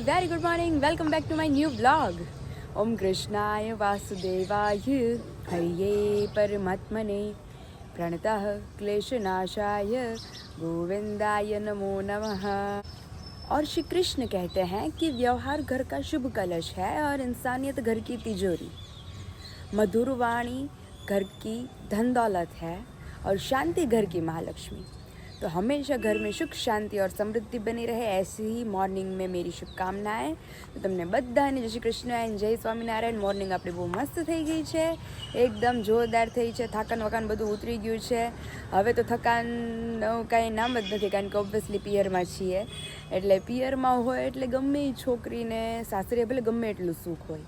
Very good morning welcome back to my new blog ओम कृष्णाय वासुदेवाय हरिये परमात्मने प्रणतः क्लेशनाशाय गोविंदाय नमो नमः और श्री कृष्ण कहते हैं कि व्यवहार घर का शुभ कलश है और इंसानियत घर की तिजोरी। मधुर वाणी, घर की धन दौलत है और शांति घर की महालक्ष्मी। तो हमेशा घर में સુખ શાંતિ ઓર સમૃદ્ધિ બની રહે એસી મોર્નિંગ મેં મેરી શુભકામનાએ તો તમને બધાને જય શ્રી કૃષ્ણ એન્ડ જય સ્વામિનારાયણ મોર્નિંગ આપણી બહુ મસ્ત થઈ ગઈ છે। એકદમ જોરદાર થઈ છે। થાકન વકાન બધું ઉતરી ગયું છે। હવે તો થકાન કાંઈ નામ જ નથી, કારણ કે ઓબ્વિયસલી પિયરમાં છીએ। એટલે પિયરમાં હોય એટલે ગમે એ છોકરીને, સાસરે ભલે ગમે એટલું સુખ હોય,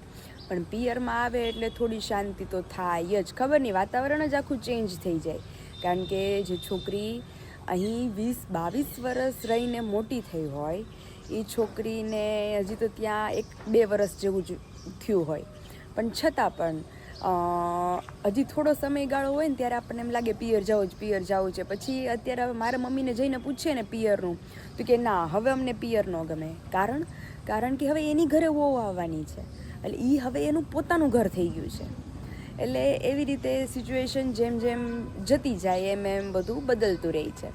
પણ પિયરમાં આવે એટલે થોડી શાંતિ તો થાય જ. ખબર નહીં, વાતાવરણ જ આખું ચેન્જ થઈ જાય. કારણ કે જે છોકરી અહીં વીસ, બાવીસ વર્ષ રહીને મોટી થઈ હોય એ છોકરીને હજી તો ત્યાં એક, બે વર્ષ જેવું જ થયું હોય. પણ છતાં પણ હજી થોડો સમયગાળો હોય ને ત્યારે આપણને એમ લાગે પિયર જવું જ, પિયર જવું છે. પછી અત્યારે હવે મારા મમ્મીને જઈને પૂછીએ ને પિયરનું, તો કે ના, હવે અમને પિયર ન ગમે. કારણ? કારણ કે હવે એની ઘરે વહુ આવવાની છે. એટલે એ હવે એનું પોતાનું ઘર થઈ ગયું છે. એટલે એવી રીતે સિચ્યુએશન જેમ જેમ જતી જાય એમ એમ બધું બદલતું રહે છે.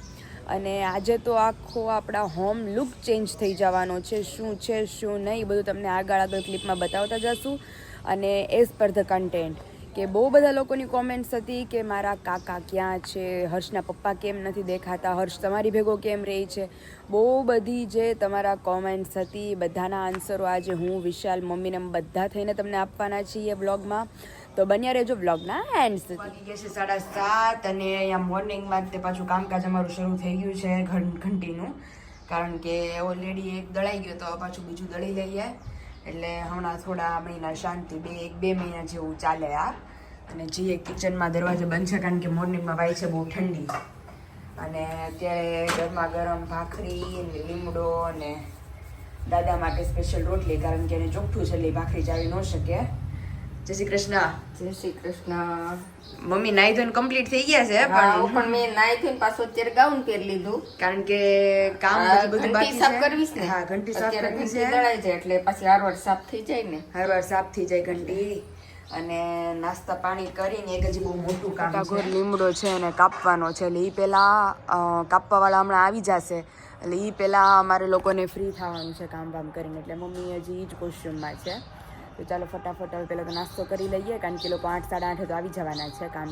અને આજે તો આખો આપણા હોમ લુક ચેન્જ થઈ જવાનો છે. શું છે, શું નહીં બધું તમને આગળ આગળ ક્લિપમાં બતાવતા જશું. અને એઝ પર ધ કન્ટેન્ટ કે બહુ બધા લોકોની કોમેન્ટ્સ હતી કે મારા કાકા ક્યાં છે, હર્ષના પપ્પા કેમ નથી દેખાતા, હર્ષ તમારી ભેગો કેમ રહે છે? બહુ બધી જે તમારા કોમેન્ટ્સ હતી, બધાના આન્સરો આજે હું, વિશાલ મમ્મીને બધા થઈને તમને આપવાના છીએ બ્લોગમાં તો બન્યા રહેજો વ્લોગના એન્ડ સુધી. છે સાડા સાત અને અહીંયા મોર્નિંગમાં તે પાછું કામકાજ અમારું શરૂ થઈ ગયું છે ઘંટીનું. કારણ કે ઓલરેડી એક દળાઈ ગયો તો પાછું બીજું દળી લઈએ. એટલે હમણાં થોડા મહિના શાંતિ બે, એક બે મહિના જેવું ચાલે આ. અને જઈએ કિચનમાં દરવાજો બંધ છે કારણ કે મોર્નિંગમાં વાય છે બહુ ઠંડી. અને અત્યારે ગરમા ગરમ ભાખરી લીમડો અને દાદા માટે સ્પેશિયલ રોટલી કારણ કે એને ચોખ્ઠું છે એટલે ભાખરી ચાવી ન શકે. જય શ્રી કૃષ્ણ. જય શ્રી કૃષ્ણ. મમ્મી નાઈ ધોઈને કમ્પ્લીટ થઈ ગયા છે પણ પણ મેં નાઈ ધોઈને પાછું અત્યારે ગાઉન પહેરી લીધું. કારણ કે કામ બધું બાકી સાફ છે. હા ઘંટી સાફ કરવી છે. દળાઈ જાય એટલે પછી હારવાર સાફ થઈ જાય ને. હર વાર સાફ થઈ જાય ઘંટી. અને નાસ્તા પાણી કરીને એક હજી બહુ મોટું કામ છે. લીમડો છે અને કાપવાનો છે. એટલે એ પહેલાં કાપવા વાળા હમણાં આવી જશે. એટલે એ પહેલાં અમારે લોકોને ફ્રી થવાનું છે કામ વામ કરીને. એટલે મમ્મી હજી એ જ કોસ્ચ્યુમમાં છે. તો ચાલો ફટાફટ હવે પહેલાં તો નાસ્તો કરી લઈએ કારણ કે લોકો આઠ સાડા આઠે તો આવી જવાના છે કામ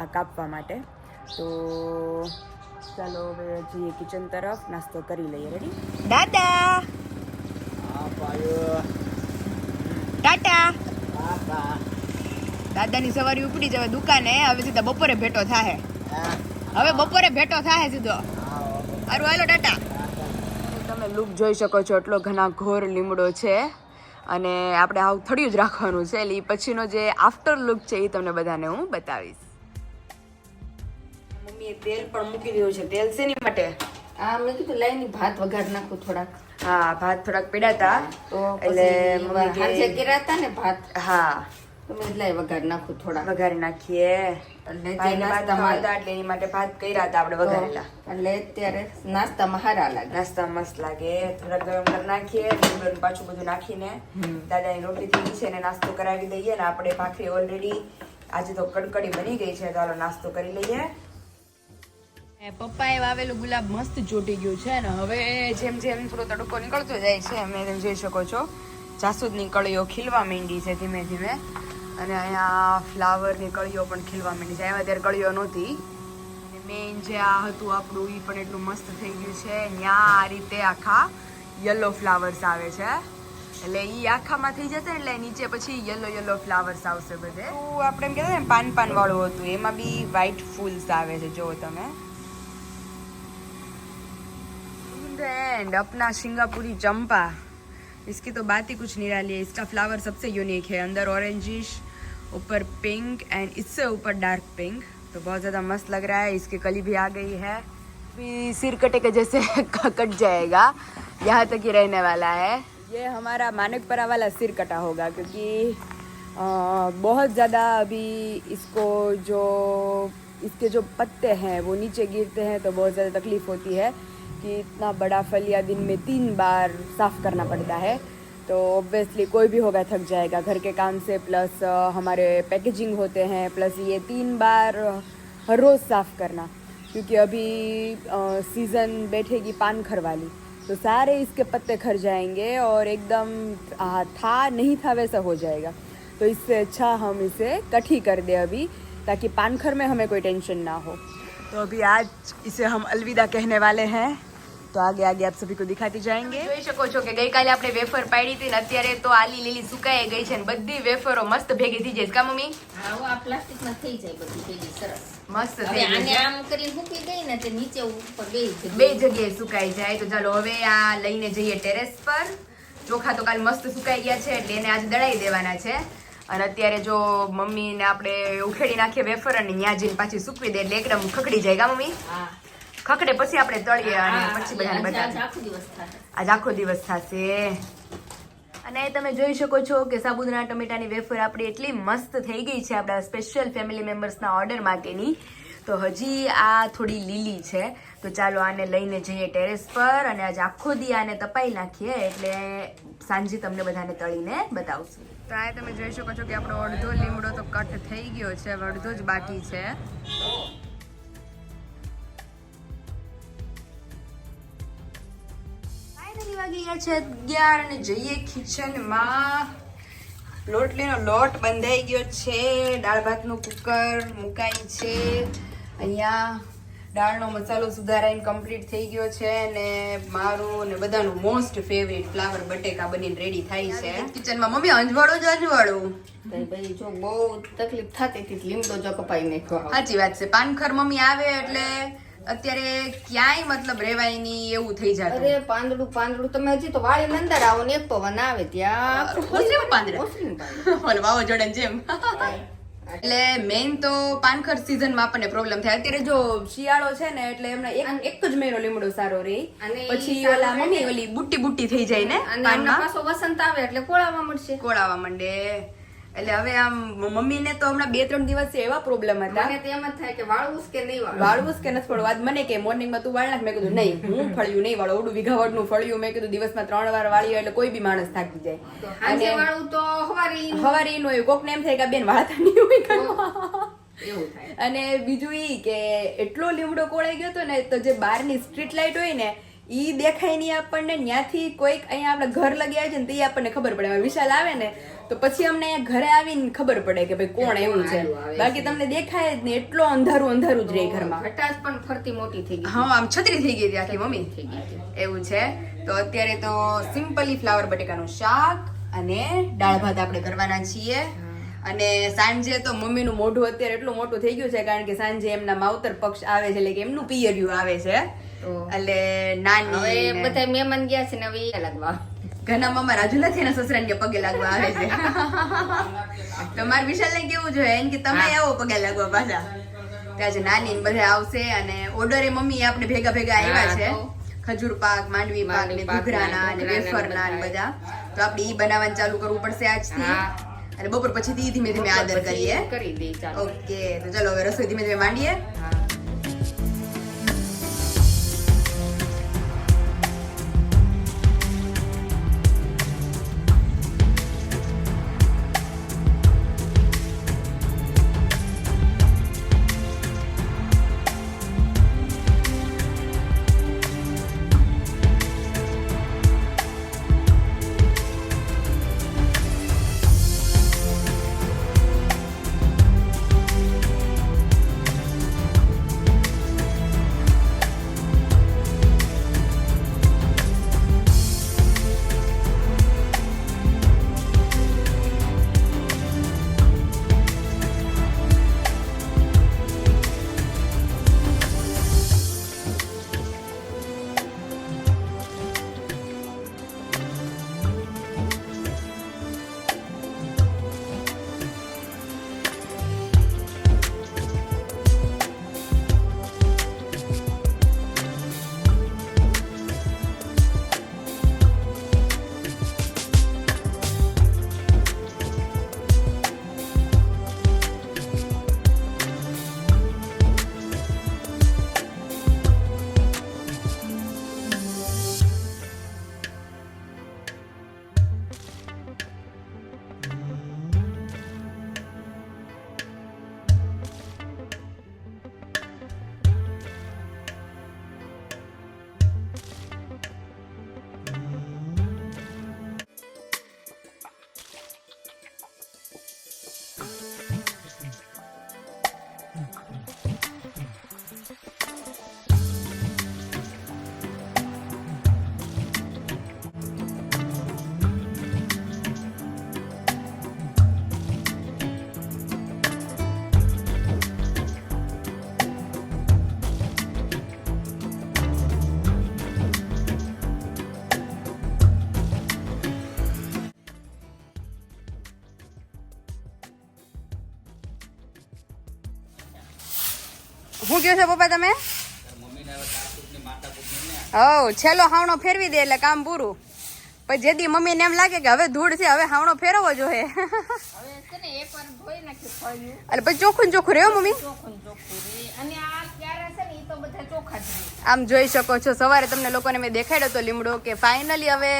આ કાપવા માટે. તો ચાલો હવે જઈએ કિચન તરફ નાસ્તો કરી લઈએ. રેડી દાદા ટાટા! દાદાની સવારી ઉપડી જવે દુકાને હવે સીધા બપોરે ભેટો થાહે. હવે બપોરે ભેટો થાહે સીધો. અરુ હાલો ટાટા. તમે લુક જોઈ શકો છો એટલો ઘણા ઘોર લીમડો છે. અને આપણે આવું થડિયું જ રાખવાનું છે. એટલે ઈ પછીનો જે આફ્ટર લુક છે એ તમને બધાને હું બતાવીશ. મમ્મીએ તેલ પણ મૂકી દીધું છે. તેલ શેની માટે? હા મેં કીધું લઈને ભાત વઘાર નાખું થોડાક. હા ભાત થોડાક પીડાતા. તો એટલે મમ્મી કે- કર્યા હતા ને ભાત. હા. વઘાર નાખું થોડાક વઘારી નાખીએ. એટલે એટલે એની માટે ભાત કર્યા હતા આપણે વઘારેલા. એટલે અત્યારે નાસ્તામાં હારા લાગે. નાસ્તા મસ્ત લાગે. થોડા ગરમ કરી નાખીએ લીમડો પાછું બધું નાખીને દાદાની રોટલી થઈ છે ને નાસ્તો કરાવી દઈએ ને આપણે ભાખરી ઓલરેડી આજે તો કડકડી બની ગઈ છે તો નાસ્તો કરી લઈએ. પપ્પાએ વાવેલું ગુલાબ મસ્ત ચોટી ગયું છે ને હવે જેમ જેમ થોડો તડકો નીકળતો જાય છે તમે જોઈ શકો છો. જાસૂદની કળીઓ ખીલવા માંડી છે ધીમે ધીમે. અને અહીંયા ફ્લાવરની કળીઓ પણ ખીલવા માંડી છે એમાં ત્યારે કળીઓ નહોતી મેઇન જે આ હતું આપણું એ પણ એટલું મસ્ત થઈ ગયું છે ત્યાં આ રીતે આખા યલો ફ્લાવર્સ આવે છે એટલે ઈ આખામાં થઈ જશે ને એટલે નીચે પછી યલો યલો ફ્લાવર્સ આવશે બધે તો આપણે એમ કહેતા ને પાન પાન વાળું હતું એમાં બી વ્હાઈટ ફૂલ્સ આવે છે જો તમે एंड अपना सिंगापुरी चंपा इसकी तो बात ही कुछ निराली है इसका फ्लावर सबसे यूनिक है अंदर ऑरेंजिश ऊपर पिंक एंड इससे ऊपर डार्क पिंक तो बहुत ज़्यादा मस्त लग रहा है इसकी कली भी आ गई है। सिर कटे के जैसे कट जाएगा। यहाँ तक ही रहने वाला है। ये हमारा मानकपरा वाला सिर कटा होगा क्योंकि अ, बहुत ज़्यादा अभी इसको जो इसके जो पत्ते हैं वो नीचे गिरते हैं तो बहुत ज़्यादा तकलीफ़ होती है कि इतना बड़ा फलिया दिन में तीन बार साफ़ करना पड़ता है। तो ऑब्वियसली कोई भी होगा, थक जाएगा। घर के काम से प्लस हमारे पैकेजिंग होते हैं प्लस ये तीन बार हर रोज़ साफ़ करना। क्योंकि अभी सीज़न बैठेगी पान खर वाली तो सारे इसके पत्ते खर जाएँगे और एकदम था, नहीं था वैसा हो जाएगा। तो इससे अच्छा हम इसे कट ही कर दें अभी, ताकि पानखर में हमें कोई टेंशन ना हो। तो अभी आज इसे हम अलविदा कहने वाले हैं। તો આગે આગે આપ સભી કો દિખાતી જાયેંગે. જોઈ શકો છો કે ગઈકાલે આપણે વેફર પાડી હતી ને અત્યારે તો આલી લીલી સુકાઈ ગઈ છે ને બધી વેફરો મસ્ત ભેગી થઈ જાય કા મમ્મી? હા આ પ્લાસ્ટિકમાં થઈ જાય બધી ભેગી સરસ. મસ્ત થઈ ગઈ આને આમ કરીને મૂકી દઈ ને તે નીચે ઉપર બે બે જગ્યાએ સુકાઈ જાય. તો ચાલો હવે આ લઈને જઈએ ટેરેસ પર. ચોખા તો કાલ મસ્ત સુકાઈ ગયા છે એટલે એને આજે દળાઈ દેવાના છે. અને અત્યારે જો મમ્મીને આપણે ઉખેડી નાખીએ વેફર અને ત્યાં જઈને પાછી સૂકવી દે એટલે એકદમ ખકડી જાય. કા મમ્મી? હા. ખકડે પછી આપણે તળીએ અને પછી બધાને બતાવીએ આખો દિવસ આજ આખો દિવસ થશે. અને તમે જોઈ શકો છો કે સાબુદાણા ટમેટાની વેફર આપણી એટલી મસ્ત થઈ ગઈ છે આપણા સ્પેશિયલ ફેમિલી મેમ્બર્સના ઓર્ડર માટેની. તો હજી આ થોડી લીલી છે. તો ચાલો આને લઈને જઈએ ટેરેસ પર અને આજે આખો દી આને તપાઈ નાખીએ એટલે સાંજે તમને બધાને તળીને બતાવશું. તો આ તમે જોઈ શકો છો કે આપણો અડધો લીમડો તો કટ થઈ ગયો છે હવે અડધો જ બાકી છે. ફાઇનલી વાગી ગયા છે અગિયાર અને જઈએ કિચનમાં. લોટલીનો લોટ બંધાઈ ગયો છે દાળ ભાતનું કુકર મુકાઈ છે. અહીંયા દાળનો મસાલો સુધારાઈને કમ્પ્લીટ થઈ ગયો છે અને મારું ને બધાનું મોસ્ટ ફેવરિટ ફ્લાવર બટેકા બનીને રેડી થાય છે. કિચનમાં મમ્મી અંજવાળું જ અંજવાળું. ભાઈ જો બહુ તકલીફ થતી હતી લીમડો જો કપાઈ નાખ્યો. સાચી વાત છે. પાનખર મમ્મી આવે એટલે અત્યારે ક્યાંય મતલબ રેવાય નહીં એવું થઈ જાય અરે પાંદડું પાંદડું. તમે હજી તો વાળી અંદર આવો ને એક પવન આવે ત્યાં. ઓસરીમાં પાંદડા? વાવાઝોડાની જેમ. એટલે મેઇન તો પાનખર સીઝનમાં આપણને પ્રોબ્લેમ થાય. અત્યારે જો શિયાળો છે ને એટલે એમને એક જ મહિનો લીમડો સારો રહે અને પછી ઓલા મમ્મી ઓલી બુટ્ટી બુટ્ટી થઈ જાય ને પાનમાં. પાછો વસંત આવે એટલે કોળાવા મળશે. કોળાવા માંડે. એટલે હવે આમ મમ્મીને તો હમણાં બે ત્રણ દિવસ એવા પ્રોબ્લેમ હતા. મને તો એમ જ થાય કે વાળવું કે નહીં વાળવું. વાળવું કે નથી પડવું આજ મને કે મોર્નિંગમાં તું વાળ નાખ. મેં કીધું નહીં હું ફળ્યું નહીં વાળું ઓડું વીઘાવડનું ફળ્યું. મેં કીધું દિવસમાં ત્રણ વાર વાળ્યું એટલે કોઈ બી માણસ થાકી તો જાય અને વાળવું તો હવારી હવારી નું એવું કોક ને એમ થાય કે બેન વાળતા નહીં હોય. અને બીજું ઈ કે એટલો લીમડો કોળાઈ ગયો હતો ને તો જે બહારની સ્ટ્રીટ લાઇટ હોય ને ઈ દેખાય નહીં આપણને. ત્યાંથી કોઈક અહીંયા આપણે ઘર લગી આવે છે ને તે આપણને ખબર પડે. વિશાલ આવે ને તો પછી અમને ઘરે આવીને ખબર પડે કે ભાઈ કોણ એવું છે. બાકી તમને દેખાય જ નહીં એટલો અંધારું અંધારું જ રહે ઘરમાં. ઘટાસ પણ ફરતી મોટી થઈ ગઈ હા આમ છત્રી થઈ ગઈ આખી મમ્મી. થઈ ગઈ એવું છે. તો અત્યારે તો સિમ્પલી ફ્લાવર બટેકાનું શાક અને દાળ ભાત આપણે કરવાના છીએ. અને સાંજે તો મમ્મીનું મોઢું અત્યારે એટલું મોટું થઈ ગયું છે કારણ કે સાંજે એમના માવતર પક્ષ આવે છે એટલે કે એમનું પિયર્યું આવે છે. એટલે નાની બધા મહેમાન ગયા છે ને હવે લાગવા. ઘરના મામા રાજુ નથી એના સસરા કે પગે લાગવા આવે છે. તમારે વિશાલ ને કેવું જોઈએ? એમ કે તમે આવો પગે લાગવા પાછા. ત્યાં છે નાની ને બધા આવશે અને ઓર્ડર એ મમ્મી આપણે ભેગા ભેગા આવ્યા છે. ખજૂર પાક માંડવી પાક ને ઘૂઘરાના ને વેફરના ને બધા. તો આપણે ઈ બનાવવાનું ચાલુ કરવું પડશે આજથી. અને બપોર પછી ધીમે ધીમે આદર કરીએ. ઓકે તો ચલો હવે રસોઈ ધીમે ધીમે માંડીએ. હા છે પપ્પા તમે? હવ છેલ્લો હાવણો ફેરવી દે એટલે કામ પૂરું. પછી જેથી મમ્મીને એમ લાગે કે હવે ધૂળ છે હવે હાવણો ફેરવવો જોઈએ. એટલે પછી ચોખ્ખું ચોખ્ખું રહ્યો મમ્મી? આમ જોઈ શકો છો સવારે તમને લોકોને મેં દેખાડ્યો તો લીમડો કે ફાઇનલી હવે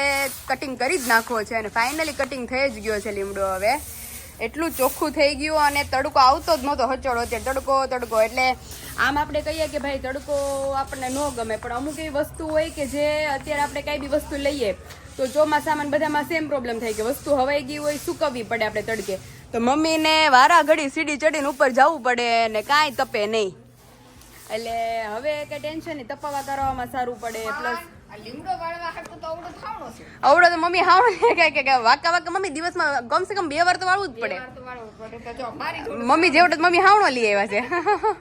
કટિંગ કરી જ નાખવો છે અને ફાઇનલી કટિંગ થઈ જ ગયો છે લીમડો હવે. એટલું ચોખ્ખું થઈ ગયું અને તડકો આવતો જ નહોતો હચોળો અત્યારે. તડકો તડકો. એટલે આમ આપણે કહીએ કે ભાઈ તડકો આપણને ન ગમે. પણ અમુક એવી વસ્તુ હોય કે જે અત્યારે આપણે કઈ બી વસ્તુ લઈએ તો ચોમાસામાં બધામાં સેમ પ્રોબ્લેમ થાય કે વસ્તુ હવાઈ ગઈ હોય સુકવવી પડે આપણે તડકે. તો મમ્મીને વારા ઘડી સીડી ચડીને ઉપર જવું પડે ને કાંઈ તપે નહીં. એટલે હવે કે ટેન્શન નહીં તપાવા કરવામાં સારું પડે પ્લસ હાટું તો મમ્મી હાવ કે કે વાકા વાકા મમ્મી દિવસમાં કમસે કમ બે વાર તો વાળવું જ પડે. મમ્મી જેવડે મમ્મી હાવણો લઈ આવ્યા છે.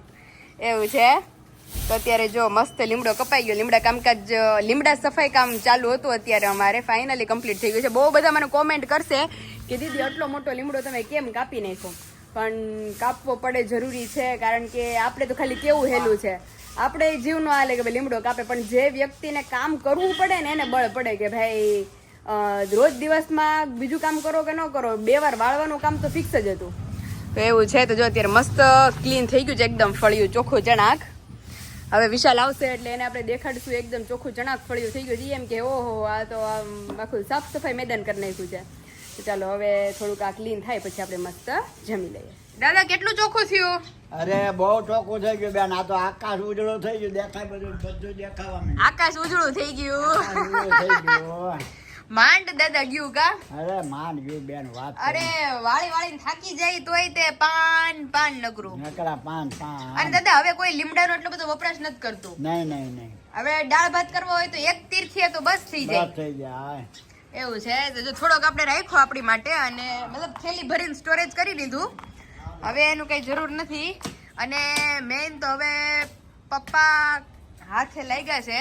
એવું છે? તો અત્યારે જો મસ્ત લીમડો કપાઈ ગયો. લીમડા કામકાજ લીમડા સફાઈ કામ ચાલુ હતું અત્યારે અમારે. ફાઇનલી કમ્પ્લીટ થઈ ગયું છે. બહુ બધા મને કોમેન્ટ કરશે કે દીદી આટલો મોટો લીમડો તમે કેમ કાપી નાખો પણ કાપવો પડે જરૂરી છે, કારણ કે આપણે તો ખાલી કેવું હેલું છે. આપણે જીવનો હાલે કે ભાઈ લીમડો કાપે, પણ જે વ્યક્તિને કામ કરવું પડે ને એને બળ પડે કે ભાઈ રોજ દિવસમાં બીજું કામ કરો કે ન કરો, બે વાર વાળવાનું કામ તો ફિક્સ જ હતું. તો એવું છે, તો જો અત્યારે મસ્ત ક્લીન થઈ ગયું છે, એકદમ ફળિયું, ચોખ્ખું ચણાક. હવે વિશાલ આવશે એટલે એને આપણે દેખાડીશું, એકદમ ચોખ્ખું ચણાક ફળિયું થઈ ગયું છે. એમ કે, ઓહો, આ તો આમ આખું સાફ સફાઈ મેદાન કરી નાખ્યું છે. તો ચાલો હવે થોડુંક આ ક્લીન થાય પછી આપણે મસ્ત જમી લઈએ. દાદા કેટલું ચોખ્ખું થયું? અરે બહુ ચોખ્ખું થઈ ગયું બેન. આ તો આકાશ ઉજળો થઈ ગયું. દેખાય બધું બધું દેખાવા આકાશ ઉજળું થઈ ગયું. માંડ દાદા ગયું કા? અરે માંડ ગયું બેન વાત અરે વાળી વાળી થાકી જાય તોય તે પાન પાન નકરું. નકરા પાન અને દાદા હવે કોઈ લીમડાનો એટલો બધો વપરાશ નથી કરતું. નહીં નહીં નહીં. હવે દાળ ભાત કરવો હોય તો એક તીરખીએ તો બસ થઈ જાય. થઈ જાય એવું છે તો જો થોડોક આપણે રાખ્યો આપણી માટે અને મતલબ થેલી ભરીને સ્ટોરેજ કરી લીધું હવે એનું કંઈ જરૂર નથી. અને મેઇન તો હવે પપ્પા હાથે છે.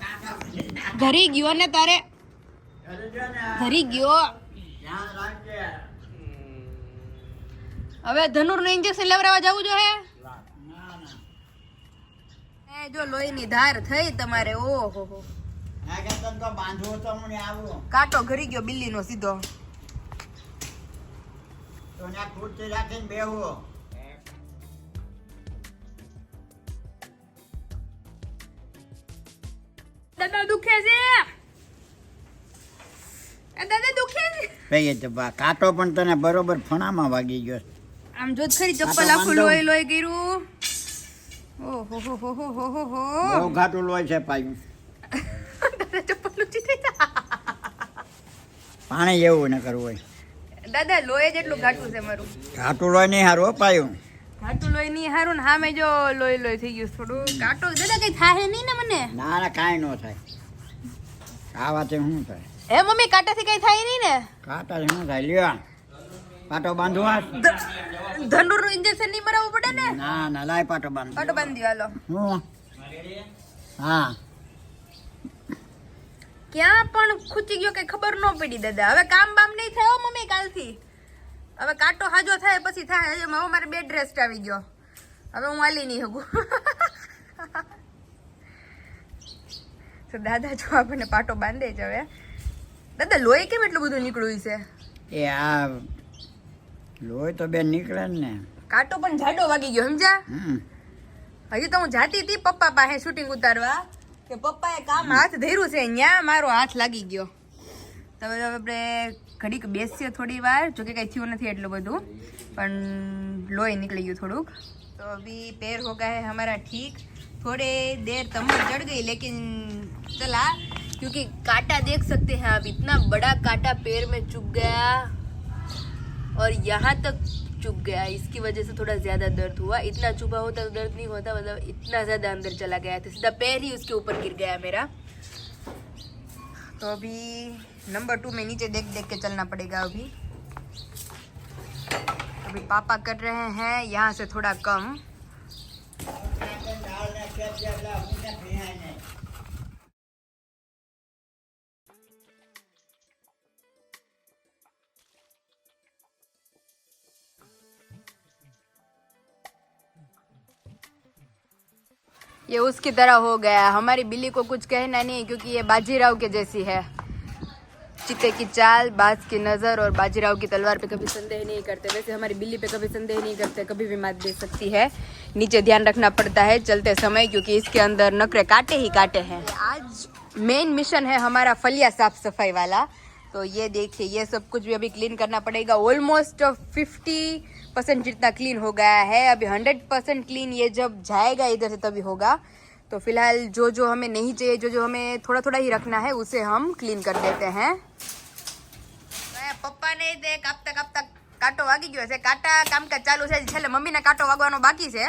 કાકા ઉછળી નાખે. ધરી ગયો ને તારે? ધરી ગયો. હવે ધનુર ધનુરનું ઇન્જેક્શન લેવડાવવા જવું જોઈએ? ના ના એ જો લોહીની ધાર થઈ તમારે ઓહો હો કાંટો ઘરી ગયો બિલ્લીનો સીધો. તો ત્યાં ખુરશી રાખીને બેહવું દાદા દુખે છે? એ દાદા દુખે છે? કહીએ તો બા કાંટો પણ તને બરોબર ફણામાં વાગી ગયો આમ જો ખરી ચપ્પલ આખું લોહી લોહી કર્યું. ઓહો હો હો હો હો હો હો. ઘાટું લોહી છે પાયું દાદા ચપ્પલ ઊંચી થઈ જા. પાણી એવું ન કરવું હોય. દાદા લોહી જેટલું ઘાટું છે મારું. ઘાટું લોહી નહીં હારું અપાયું પાયું. ઘાટું લોહી નહીં સારું ને સામે જો લોહી લોહી થઈ ગયું થોડું. ઘાટું દાદા કઈ થાય નહીં ને મને? ના ના કાંઈ ન થાય. આ વાતે શું થાય? એ મમ્મી કાંટાથી કઈ થાય નહીં ને? કાંટા શું થાય? લ્યો પાટો બાંધવા ધનુરનું ઇન્જેક્શન નહીં મરાવવું પડે ને? ના ના લાય પાટો બાંધ. પાટો બાંધી હાલો. હું? હા. ક્યાં પણ ખૂચી ગયો કઈ ખબર ન પડી દાદા. હવે કામ બામ નહીં થયો મમ્મી કાલથી. હવે કાંટો હાજો થાય પછી થાય. હજુ હવે મારે બેડ રેસ્ટ આવી ગયો. હવે હું હાલી નહીં હગું તો દાદા જો આપણને પાટો બાંધે છે હવે. દાદા લોહી કેમ એટલું બધું નીકળ્યું છે? એ આ લોહી તો બેન નીકળે ને. કાંટો પણ જાડો વાગી ગયો સમજ્યા? હજી તો હું જાતી હતી પપ્પા પાસે શૂટિંગ ઉતારવા. કે પપ્પાએ કામ હાથ ધર્યું છે ત્યાં મારો હાથ લાગી ગયો તો હવે આપણે ઘડીક બેસીએ થોડી વાર જોકે કંઈ થયું નથી એટલું બધું પણ લોહી નીકળી ગયું થોડુંક તો અભી पैर हो गए हैं हमारा ठीक थोड़े देर कमर चढ़ गई लेकिन चला क्योंकि कांटा देख सकते हैं आप इतना बड़ा कांटा पैर में चुभ गया और यहाँ तक चुभ गया। इसकी वजह से थोड़ा ज़्यादा दर्द हुआ। इतना चुभा होता तो दर्द नहीं होता मतलब इतना ज़्यादा अंदर चला गया। था सीधा पैर ही उसके ऊपर गिर गया मेरा। तो अभी नंबर टू में नीचे देख देख के चलना पड़ेगा अभी। अभी पापा कर रहे हैं, यहाँ से थोड़ा कम। ये उसकी तरह हो गया। हमारी बिल्ली को कुछ कहना नहीं, क्योंकि ये बाजीराव के जैसी है। चीते की चाल, बाज की नज़र और बाजीराव की तलवार पे कभी संदेह नहीं करते। वैसे हमारी बिल्ली पे कभी संदेह नहीं करते, कभी भी मात दे सकती है। नीचे ध्यान रखना पड़ता है चलते समय, क्योंकि इसके अंदर नखरे काटे ही काटे हैं। आज मेन मिशन है हमारा फलिया साफ़ सफ़ाई वाला। तो ये देखिए, ये सब कुछ भी अभी क्लीन करना पड़ेगा। ऑलमोस्ट फिफ्टी परसेंट जितना क्लीन हो गया है अभी हंड्रेड परसेंट क्लीन ये जब जाएगा इधर से तभी होगा तो फिलहाल जो जो हमें नहीं चाहिए जो जो हमें थोड़ा थोड़ा ही रखना है उसे हम क्लीन कर देते हैं પપ્પાને તે કાપતા કાપતા કાંટો વાગી ગયો છે કાંટા કામકાજ ચાલુ છે છેલ્લે મમ્મીને કાંટો વાગવાનો બાકી છે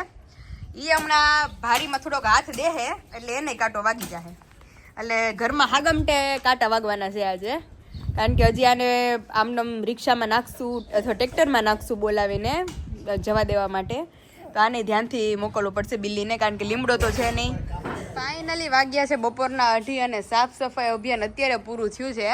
એ હમણાં ભારીમાં થોડોક હાથ દેહે એટલે એને કાંટો વાગી જાય એટલે ઘરમાં હાગમટે કાંટા વાગવાના છે આજે કારણ કે હજી આને આમનમ રિક્ષામાં નાખશું, અથવા ટ્રેક્ટરમાં નાખશું બોલાવીને જવા દેવા માટે. તો આને ધ્યાનથી મોકલવું પડશે બિલ્લીને, કારણ કે લીમડો તો છે નહીં. ફાઇનલી વાગ્યા છે બપોરના અઢી અને સાફ સફાઈ અભિયાન અત્યારે પૂરું થયું છે.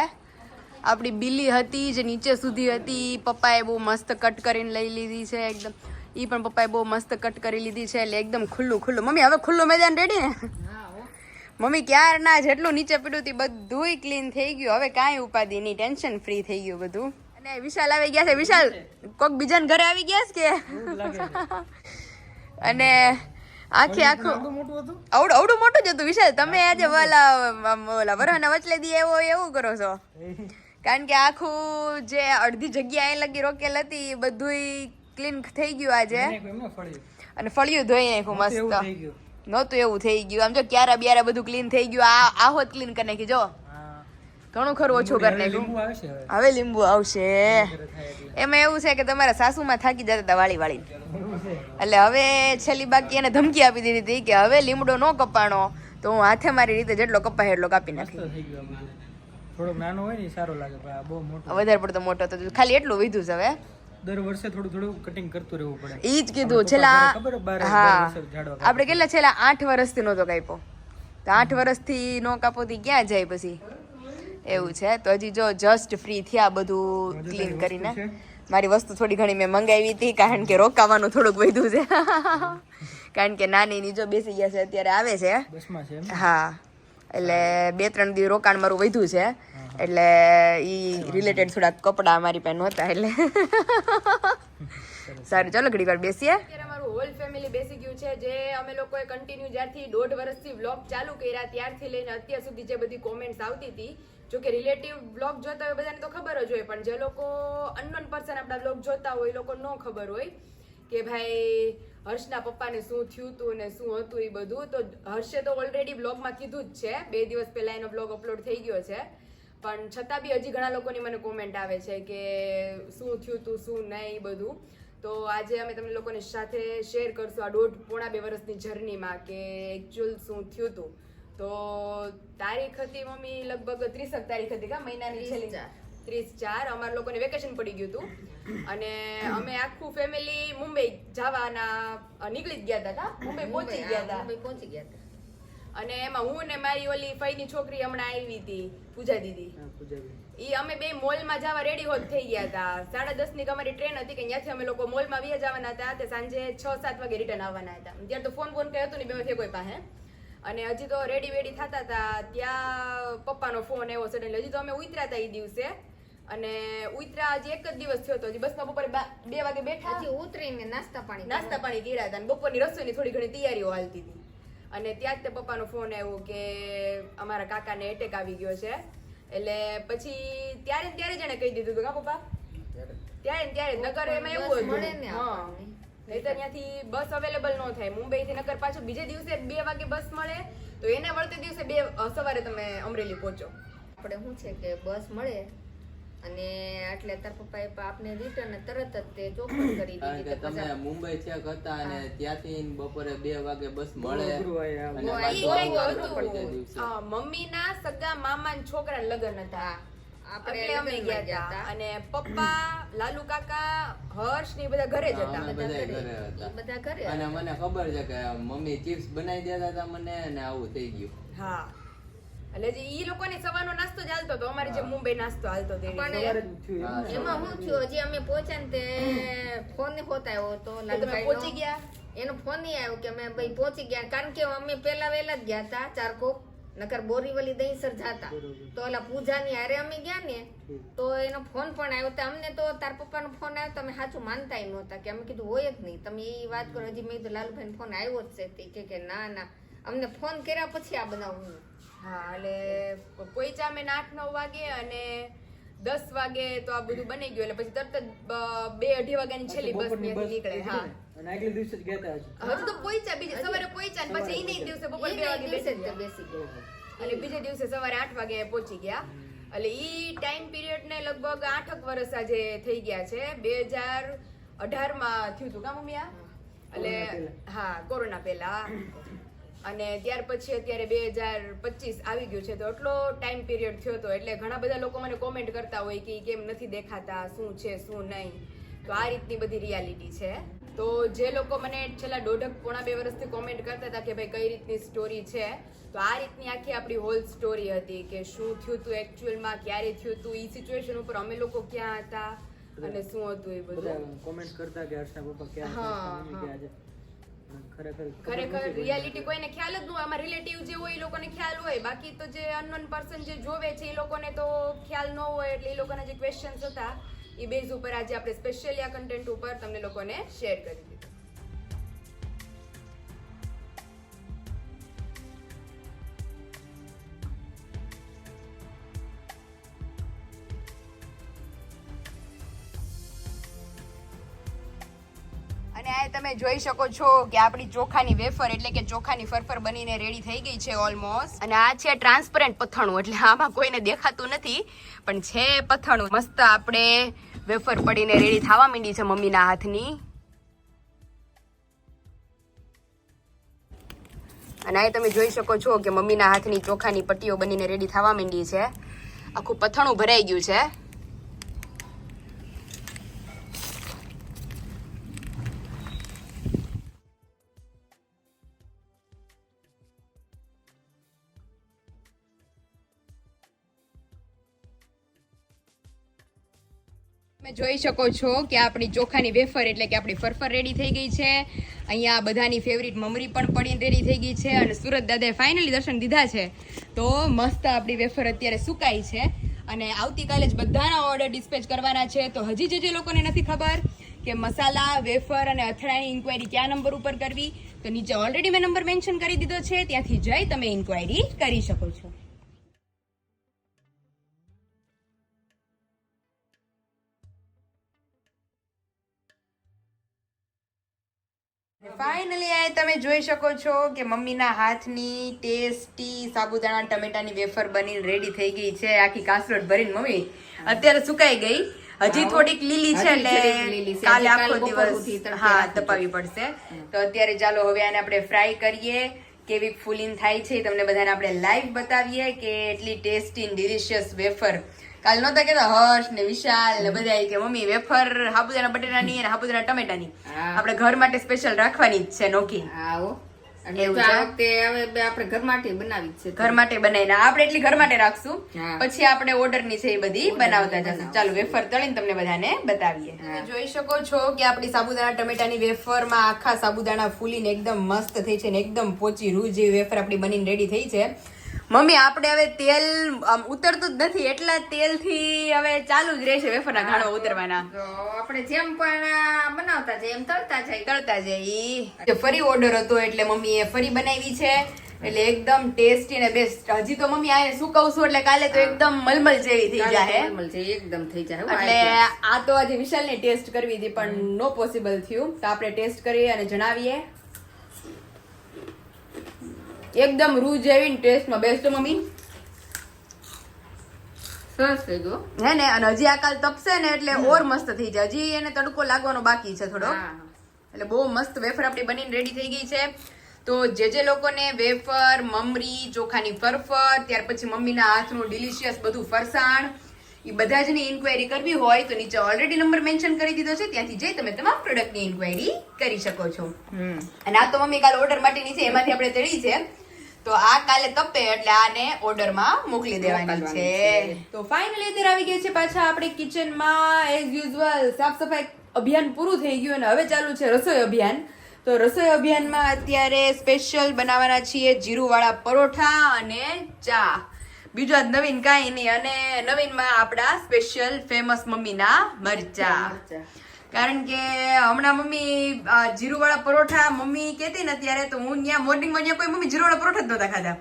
આપણી બિલ્લી હતી, જે નીચે સુધી હતી, પપ્પાએ બહુ મસ્ત કટ કરીને લઈ લીધી છે એકદમ. એ પણ પપ્પાએ બહુ મસ્ત કટ કરી લીધી છે, એટલે એકદમ ખુલ્લું ખુલ્લું. મમ્મી, હવે ખુલ્લું મેદાન રેડી ને? મમ્મી ક્યારના જેટલું નીચે પડ્યું હતું બધુંય ક્લીન થઈ ગયું. હવે કાંઈ ઉપાધિ નહીં ટેન્શન ફ્રી થઈ ગયું બધું. અને વિશાલ આવી ગયા છે. વિશાલ કોક બીજાને ઘરે આવી ગયા છે કે? અને આખે આખું અવડું અવડું મોટું જ હતું. વિશાલ તમે આજે ઓલા ઓલા વરહના વચલે દી એવો એવું કરો છો? કારણ કે આખું જે અડધી જગ્યા એ લગી રોકેલ હતી એ બધુંય ક્લીન થઈ ગયું આજે. અને ફળિયું ધોઈ નાખ્યું મસ્ત. નહોતું એવું થઈ ગયું. આમ જો ક્યારે બ્યારે બધું ક્લીન થઈ ગયું. આ આ હોત ક્લીન કરી નાખી જો. ઘણું ખરું ઓછું કરી નાખ્યું. હવે. લીંબુ આવશે. એમાં એવું છે કે તમારા સાસુમાં થાકી જતા હતા વાળી વાળી એટલે હવે છેલ્લી બાકી એને ધમકી આપી દીધી હતી કે હવે લીમડો ન કપાણો. તો હું હાથે મારી રીતે જેટલો કપાય એટલો કાપી નાખી. થોડોક નાનો હોય ને સારો લાગે બહુ મોટો. વધારે પડતો મોટો તો ખાલી એટલું વીધું છે હવે. દર વર્ષે થોડું થોડું કટિંગ કરતું રહેવું પડે. ઈ જ કીધું છેલ્લા હા. આપણે કેટલા? છેલ્લા આઠ વર્ષથી નહોતો કાપ્યો. તો આઠ વર્ષથી નો કાપો થી ક્યાં જાય પછી? એવું છે. તો હજી જો જસ્ટ ફ્રી થયા બધું ક્લીન કરીને. મારી વસ્તુ થોડી ઘણી મેં મંગાવી હતી કારણ કે રોકાવાનું થોડુંક વધ્યું છે. કારણ કે નાની ની જો બેસી ગયા છે અત્યારે આવે છે. હા. એટલે બે ત્રણ દિવસ રોકાણ મારું વધ્યું છે. એટલે ઈ રિલેટેડ થોડાક કપડા અમારી પાસે નહોતા એટલે. સારું ચાલો ઘડી વાર બેસીએ. અમારું હોલ ફેમિલી બેસી ગયું છે. જે અમે લોકોએ કન્ટિન્યુ જ્યારથી દોઢ વર્ષથી વ્લોગ ચાલુ કર્યા ત્યારથી લઈને અત્યાર સુધી જે બધી કોમેન્ટ્સ આવતી હતી જો કે રિલેટિવ વ્લોગ જોતા હોય બધાને તો ખબર જ હોય પણ જે લોકો અનનોન પર્સન આપણા વ્લોગ જોતા હોય એ લોકો ન ખબર હોય કે ભાઈ હર્ષના પપ્પાને શું થયું હતું ને શું હતું એ બધું. તો હર્ષે તો ઓલરેડી બ્લોગમાં કીધું જ છે. બે દિવસ પહેલાં એનો બ્લોગ અપલોડ થઈ ગયો છે. પણ છતાં બી હજી ઘણા લોકોની મને કોમેન્ટ આવે છે કે શું થયું તું શું નહીં એ બધું. તો આજે અમે તમને લોકોને સાથે શેર કરશું આ દોઢ પોણા બે વર્ષની જર્નીમાં કે એકચ્યુઅલ શું થયું હતું તો તારીખ હતી મમ્મી લગભગ ત્રીસક તારીખ હતી કા મહિનાની છેલ્લી. ત્રીસ ચાર અમારા લોકોને વેકેશન પડી ગયું હતું અને અમે આખું ફેમિલી મુંબઈ જવાના નીકળી જ ગયા હતા? મુંબઈ પહોંચી ગયા હતા મુંબઈ પહોંચી ગયા હતા અને એમાં હું ને મારી ઓલી ફઈની છોકરી હમણાં આવી હતી પૂજા દીદી. ઈ અમે બે મોલમાં જવા રેડી હોત થઈ ગયા હતા સાડા દસની અમારી ટ્રેન હતી કે ત્યાંથી અમે લોકો મોલમાં વ્યા જવાના હતા તે સાંજે છ સાત વાગે રિટર્ન આવવાના હતા. ત્યારે તો ફોન ફોન કઈ હતું નહીં બે કોઈ પાસે. અને હજી તો રેડી વેડી થતા હતા ત્યાં પપ્પાનો ફોન એવો સડનલી હજી તો અમે ઉતર્યા હતા એ દિવસે. અને ઉતરા હજી એક જ દિવસ થયો હતો હજી બસમાં બપોરે બા- બે વાગે બેઠા. હજી ઉતરીને નાસ્તા પાણી નાસ્તા પાણી કર્યા હતા અને બપોરની રસોઈની થોડી ઘણી તૈયારીઓ હાલતી હતી અને ત્યાં જ તે પપ્પાનો ફોન આવ્યો કે અમારા કાકાને એટેક આવી ગયો છે. એટલે પછી ત્યારે ત્યારે જ એને કહી દીધું હતું કા પપ્પા? ત્યારે ત્યારે જ. નકર એમાં એવું હતું. હા. નહીં તો ત્યાંથી બસ અવેલેબલ ન થાય. મુંબઈ થી નકર પાછું બીજે દિવસે બે વાગે બસ મળે. તો એના વળતે દિવસે બે સવારે તમે અમરેલી પહોંચો. આપણે શું છે કે બસ મળે અને એટલે તાર પપ્પાએ આપને રિટર્ન તરત જ તે ચોખ્ખું કરી દીધી તમે મુંબઈ છેક હતા અને ત્યાંથી બપોરે બે વાગે બસ મળે. મમ્મી મમ્મીના સગા મામા છોકરા લગ્ન હતા. આપણે અમે ગયા હતા. અને પપ્પા લાલુ કાકા હર્ષ ને બધા ઘરે જ હતા. અમે બધા ઘરે. બધા ઘરે અને મને ખબર છે કે મમ્મી ચિપ્સ બનાવી દેતા હતા મને અને આવું થઈ ગયું. હા. એટલે જે ઈ લોકોને સવારનો નાસ્તો જ હાલતો તો અમારે જે મુંબઈ નાસ્તો હાલતો તે પણ હા, એમ હું થયું હજી અમે પહોંચ્યા ને તે ફોન ને હોત આવ્યો તો તમે પહોંચી ગયા? એનો ફોન નહીં આવ્યો કે અમે ભાઈ પહોંચી ગયા કારણ કે અમે પહેલા વહેલા જ ગયા હતા ચારકો નકર બોરીવલી દહીસર જાતા. તો ઓલા પૂજાની હારે અમે ગયા ને તો એનો ફોન પણ આવ્યો તો અમને તો તાર પપ્પાનો ફોન આવ્યો તો અમે સાચું માનતા નહોતા કે અમે કીધું હોય જ નહીં. તમે એ વાત કરો હજી મેં કીધું લાલુભાઈ ફોન આવ્યો જ છે તે કે કે ના ના. અમને ફોન કર્યા પછી આ બનાવવું હા એટલે પોઈચા મેં આઠ નવ વાગે અને દસ વાગે તો આ બધું બની ગયું એટલે પછી તરત જ બે અઢી વાગ્યાની છેલ્લી બસ નીકળે હા અને આગલે દિવસે જ ગયા હતા હજુ તો પોઈચા બીજે સવારે પોઈચા ને પછી ઈ દિવસે બપોર બે વાગે બેસી ગયા. બેસી ગયા. અને બીજે દિવસે સવારે આઠ વાગે પહોંચી ગયા. એટલે ઈ ટાઈમ પીરિયડ ને લગભગ આઠક વર્ષ આજે થઈ ગયા છે. બે હજાર અઢારમાં થયું હતું કા મમ્મી આ? એટલે હા કોરોના પહેલા. અને ત્યાર પછી અત્યારે બે હજાર પચીસ આવી ગયું છે તો એટલો ટાઈમ પીરિયડ થયો હતો એટલે ઘણા બધા લોકો મને કોમેન્ટ કરતા હોય કે કેમ નથી દેખાતા શું છે શું નહીં. તો આ રીતની બધી રિયાલિટી છે. તો જે લોકો મને છેલ્લા દોઢક પોણા બે વર્ષથી કોમેન્ટ કરતા હતા કે ભાઈ કઈ રીતની સ્ટોરી છે તો આ રીતની આખી આપણી હોલ સ્ટોરી હતી કે શું થયું હતું એકચ્યુઅલમાં ક્યારે થયું હતું એ સિચ્યુએશન ઉપર અમે લોકો ક્યાં હતા અને શું હતું એ બધા કોમેન્ટ કરતા કે હર્ષના પપ્પા ક્યાં હા, ખરેખર. રિયાલિટી કોઈને ખ્યાલ જ ન હોય. આમાં રિલેટિવ જે હોય એ લોકોને ખ્યાલ હોય. બાકી તો જે અનનોન પર્સન જે જોવે છે એ લોકોને તો ખ્યાલ ન હોય એટલે એ લોકોના જે ક્વેશ્ચન્સ હતા એ બેઝ ઉપર આજે આપણે સ્પેશિયલી આ કન્ટેન્ટ ઉપર તમને લોકોને શેર કરી દીધું. અને આ તમે જોઈ શકો છો કે આપણી ચોખાની વેફર એટલે કે ચોખાની ફરફર બનીને રેડી થઈ ગઈ છે ઓલમોસ્ટ અને આ છે ટ્રાન્સપરન્ટ પથાણું એટલે આમાં કોઈને દેખાતું નથી, પણ છે પથાણું મસ્ત આપણે વેફર પડીને રેડી થવા માંડી છે મમ્મીના હાથની. અને આ તમે જોઈ શકો છો કે મમ્મીના હાથની ચોખાની પટ્ટીઓ બનીને રેડી થવા માંડી છે. આખું પથાણું ભરાઈ ગયું છે. જોઈ શકો છો કે આપણી ચોખાની વેફર એટલે કે આપણી ફરફર રેડી થઈ ગઈ છે. અહીંયા બધાની ફેવરિટ મમરી પણ પડી રેડી થઈ ગઈ છે અને સુરત દાદાએ ફાઇનલી દર્શન દીધા છે. તો મસ્ત આપણી વેફર અત્યારે સુકાઈ છે અને આવતીકાલે જ બધાના ઓર્ડર ડિસ્પેચ કરવાના છે. તો હજી જે જે લોકોને નથી ખબર કે મસાલા, વેફર અને અથડાની ઇન્ક્વાયરી કયા નંબર ઉપર કરવી, તો નીચે ઓલરેડી મેં નંબર મેન્શન કરી દીધો છે. ત્યાંથી જઈ તમે ઇન્ક્વાયરી કરી શકો છો. ફાઇનલી આ તમે જોઈ શકો છો કે મમ્મીના હાથની ટેસ્ટી સાબુદાણા ટમેટાની વેફર બની રેડી થઈ ગઈ છે. આખી કાસરોટ ભરીને મમ્મી અત્યારે સુકાઈ ગઈ. હજી થોડીક લીલી છે એટલે કાલે આખો દિવસ હા તપાવી પડશે. તો અત્યારે ચાલો હવે આને આપણે ફ્રાય કરીએ. કેવી ફૂલિંગ થાય છે તમને બધાને આપણે લાઈવ બતાવીએ કે એટલી ટેસ્ટી ડિલિશિયસ વેફર કાલ નહોતા કેતા હર્ષ ને વિશાલ ને બધા કે મમ્મી વેફર હાબુદાના બટેટાની અને હાબુદાના ટમેટાની. આપણે ઘર માટે સ્પેશિયલ રાખવાની જ છે નોકી આવો. અને એવું તો આ છે? વખતે હવે બે આપણે ઘર માટે બનાવી છે. ઘર માટે બનાવીને. આપણે એટલી ઘર માટે રાખશું. પછી આપણે ઓર્ડરની છે એ બધી બનાવતા જશું. ચાલો વેફર તળીને તમને બધાને બતાવીએ. તમે જોઈ શકો છો કે આપણી સાબુદાણા ટમેટાની વેફરમાં આખા સાબુદાણા ફૂલીને એકદમ મસ્ત થઈ છે ને એકદમ પોચી રૂ જેવી વેફર આપણી બનીને રેડી થઈ છે. મમ્મી આપણે હવે તેલ આમ ઉતરતું જ નથી એટલા તેલથી હવે ચાલુ જ રહેશે વેફરના ઘાણો ઉતરવાના. આપણે જેમ પણ બનાવતા જાય એમ તળતા જાય તળતા જઈ ફરી ઓર્ડર હતો એટલે મમ્મીએ ફરી બનાવી છે. એટલે એકદમ ટેસ્ટી અને બેસ્ટ હજી તો મમ્મી આ કહું છું એટલે કાલે તો એકદમ મલમલ જેવી થઈ જાય મલમલ જેવી એકદમ થઈ જાય એટલે આ તો આજે વિશાલ ને ટેસ્ટ કરવી હતી પણ નો પોસિબલ થયું. તો આપણે ટેસ્ટ કરીએ અને જણાવીએ. એકદમ રૂ જેવી ટેસ્ટમાં બેસ્ટ મમ્મી. સરસ થઈ ગયો. હે ને અને હજી આ કાલ તપશે ને એટલે ઓર મસ્ત થઈ જાય. હજી એને તડકો લાગવાનો બાકી છે થોડો. એટલે બહુ મસ્ત વેફર આપણી બનીને રેડી થઈ ગઈ છે. તો જે જે લોકોને વેફર મમરી ચોખાની ફરફર ત્યાર પછી મમ્મીના હાથનું ડિલિશિયસ બધું ફરસાણ એ બધા જની ઇન્ક્વાયરી કરવી હોય તો નીચે ઓલરેડી નંબર મેન્શન કરી દીધો છે. ત્યાંથી જઈ તમે તમામ પ્રોડક્ટની ઇન્ક્વાયરી કરી શકો છો. અને આ તો મમ્મી કાલે ઓર્ડર માટેની છે એમાંથી આપણે તળી છે. તો આ કાલે તપે એટલે આને ઓર્ડરમાં મોકલી દેવાની છે. તો ફાઇનલી અત્યારે આવી ગયા છે પાછા આપણે કિચનમાં એઝ યુઝ્યુઅલ સાફ સફાઈ અભિયાન પૂરું થઈ ગયું અને હવે ચાલુ છે રસોઈ અભિયાન. તો રસોઈ અભિયાનમાં અત્યારે સ્પેશિયલ બનાવવાના છીએ જીરુવાળા પરોઠા અને ચા. બીજું આજ નવીન કાંઈ નહીં અને નવીનમાં આપણા સ્પેશિયલ ફેમસ મમ્મીના મરચા. કારણ કે હમણાં મમ્મી જીરુવાળા પરોઠા મમ્મી કહેતી ને ત્યારે તો હું ત્યાં મોર્નિંગમાં ત્યાં કોઈ મમ્મી જીરુવાળા પરોઠા જ નહોતા ખાધા.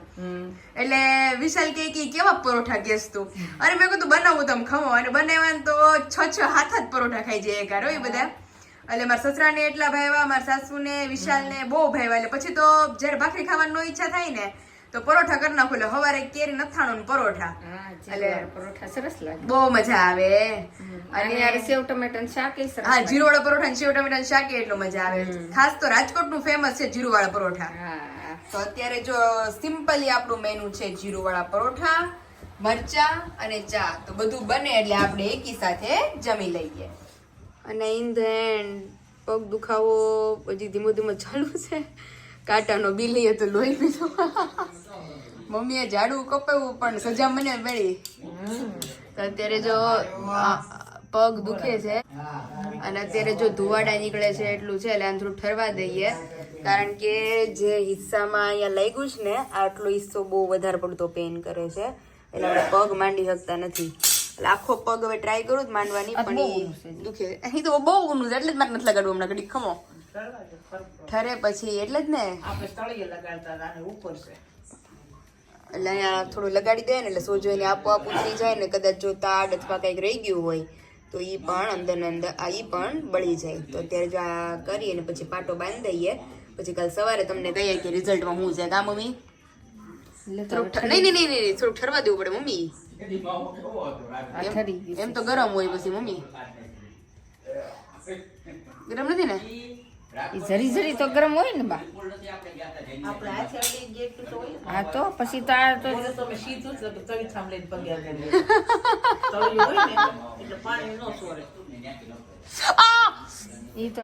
એટલે વિશાલ કે કે કેવા પરોઠા કેસ તું? અરે મેં કીધું બનાવું તમે ખમો. અને બનાવ્યા તો છ છ હાથ જ પરોઠા ખાઈ જાય એકાર એ બધા. એટલે મારા સસરાને એટલા ભાઈવા મારા સાસુને વિશાલને બહુ ભાઈવા એટલે પછી તો જ્યારે ભાખરી ખાવાની ઈચ્છા થાય ને તો પરોઠા કરી નાખો એટલે હવારે કેરી નથાણું ને પરોઠા. એટલે પરોઠા સરસ લાગે. બહુ મજા આવે. અને યાર સેવ ટમેટા શાક સરસ હા જીરુવાળા પરોઠા અને સેવ ટમેટા શાક એટલો મજા આવે. ખાસ તો રાજકોટનું ફેમસ છે જીરુવાળા પરોઠા. તો અત્યારે જો સિમ્પલી આપણું મેનુ છે જીરુવાળા પરોઠા મરચા અને ચા. તો બધું બને એટલે આપણે એકી સાથે જમી લઈએ. અને ઇન ધ એન્ડ પગ દુખાવો પછી ધીમો ધીમો ચાલુ છે. કાંટાનો બી લઈએ તો લોહી પીધો. મમ્મીએ ઝાડું કપાવ્યું પણ સજા મને મળી. તો અત્યારે જો પગ દુખે છે અને અત્યારે જો ધુવાડા નીકળે છે એટલું છે એટલે આને ઠરવા દઈએ. કારણ કે જે હિસ્સામાં અહીંયા લાગ્યું છે ને આટલો હિસ્સો બહુ વધારે પડતો પેન કરે છે. એટલે આપણે પગ માંડી શકતા નથી. એટલે આખો પગ હવે ટ્રાય કરું જ માંડવાની પણ દુખે. અહીં તો બહુ ઊનું છે એટલે જ મારે નથી લગાડવું હમણાં ઘડી ખમો. ઠરે પછી એટલે જ ને? આપણે તળિયે લગાડતા હતા અને ઉપર છે. એટલે અહીંયા થોડું લગાડી દે ને એટલે સોજો એને આપોઆપ ઉતરી જાય ને કદાચ જો તાડ અથવા કંઈક રહી ગયું હોય તો એ પણ અંદર ને અંદર આ એ પણ બળી જાય. તો અત્યારે જો આ કરીએ ને પછી પાટો બાંધી દઈએ. પછી કાલ સવારે તમને કહીએ કે રિઝલ્ટમાં હું છે કા મમ્મી? થોડુંક નહીં નહીં નહીં નહીં થોડુંક ઠરવા દેવું પડે મમ્મી. એમ તો ગરમ હોય પછી મમ્મી. ગરમ નથી ને? ઈ જરી જરી તો ગરમ હોય ને બા. આપણે હાથે અડી ગયા એટલું તો હોય હા તો પછી તો આ તો! ઈ તો